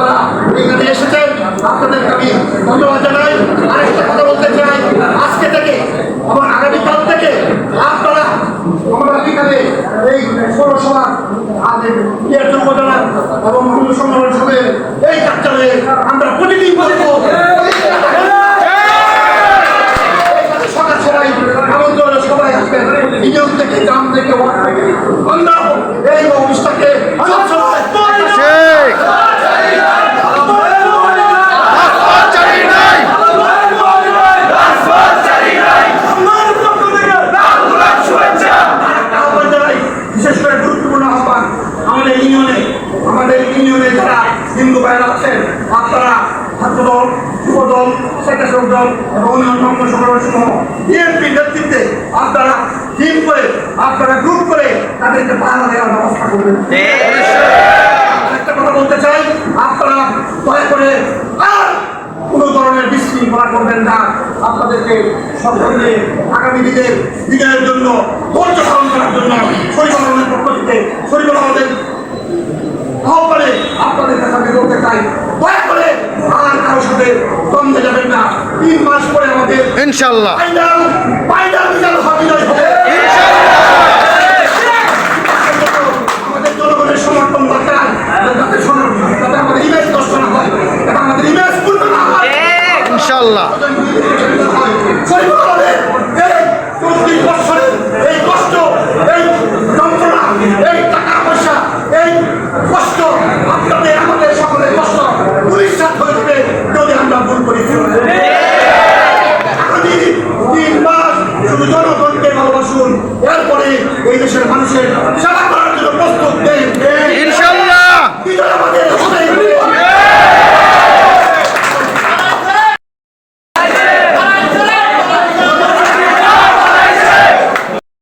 আপনারা এখানে বলতে চাই। আজকে থেকে, আমার আগামীকাল থেকে আপনারা আমরা এখানে এই পৌরসভা উপজেলা এবং সংগঠন সবে এই কার্যালয়ে আমরা প্রতিদিন বলব যাচ্ছেন আপনারা ছাত্রদল যুবদল স্বেচ্ছাসেবক দল এবং অন্যান্য সংগঠন নেতৃত্বে আপনারা টিম করে আপনারা গ্রুপ করে তাদেরকে পাহারা দেওয়ার ব্যবস্থা করবেন। একটা কথা বলতে চাই আপনারা দয়া করে আর কোনো ধরনের বিশৃঙ্খলা করবেন না। আপনাদেরকে সকলে আগামী দিনের দিনের জন্য ধৈর্য চাই। দয়া করে আর কারোর সাথে দ্বন্দ্বে যাবেন না। তিন মাস পরে আমাদের ইনশাল্লাহ। এই দেশের মানুষের সেবা